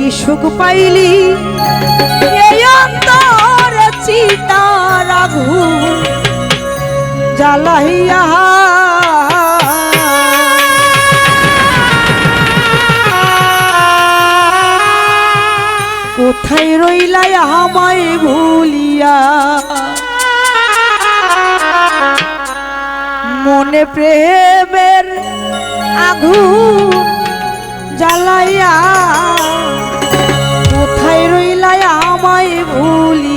কি সুখ পাইলি? রাঘু জ্বালাইয়া। কোথায় রইলাই আমায় ভুলিয়া? মনে প্রেমের আঘু জ্বালাইয়া। থাই রইলাই আমায় ভুলি?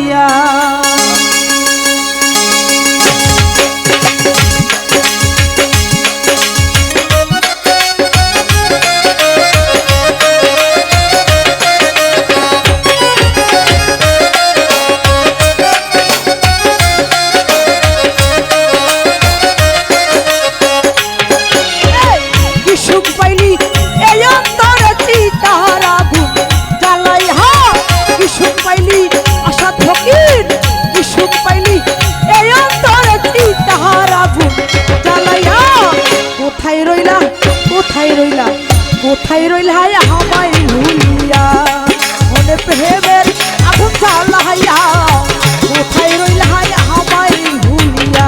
কোথায় রইলা? কোথায় রইলা? কোথায় রইলা আমায় ভুলিয়া? মনে প্রেমের আগুন জ্বালাইয়া। কোথায় রইলা আমায় ভুলিয়া?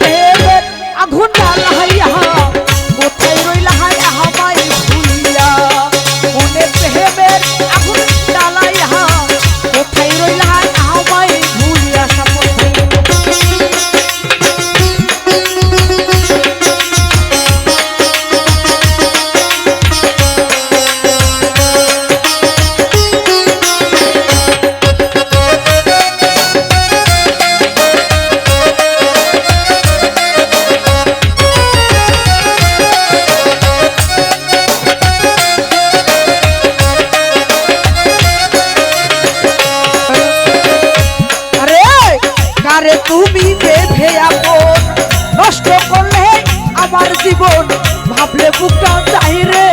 पे अघुना लहैया তুমি বেঁধে আপন। নষ্ট করলে আমার জীবন। ভাবলে বুকটা চাই রে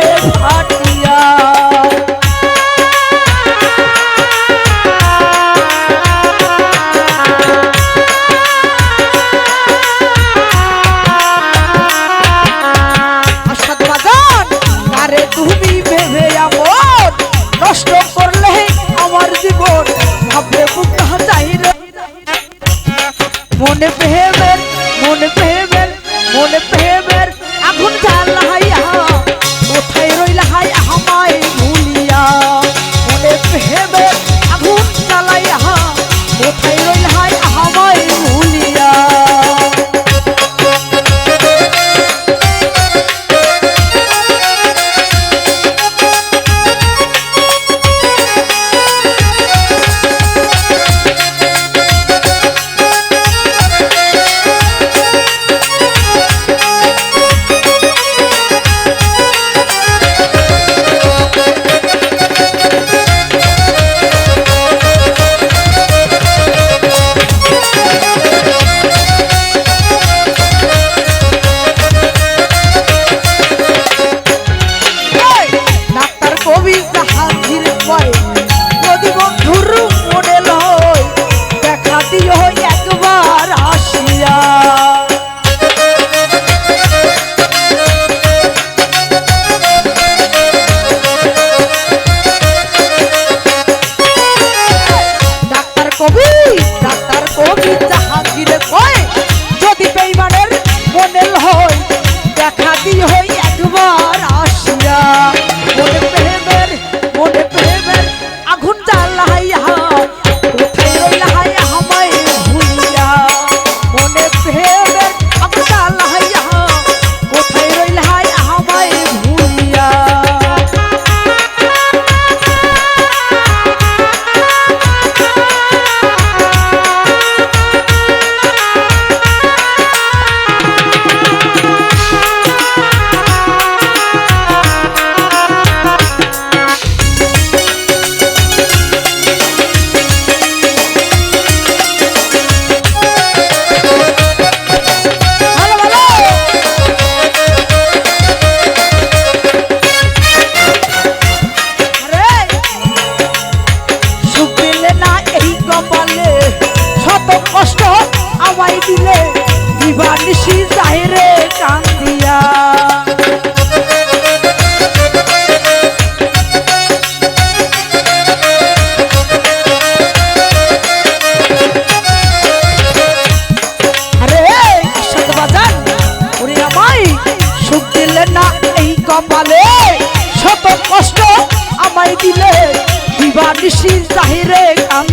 রে কাম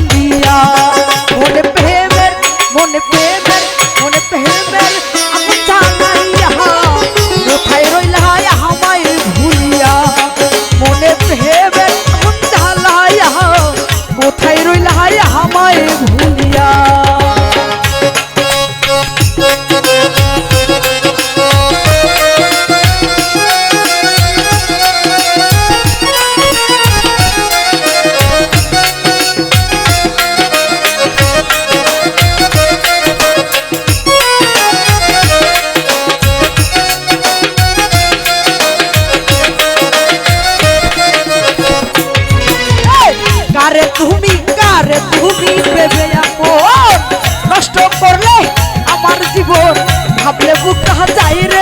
ভাবলে বুকটা যায় রে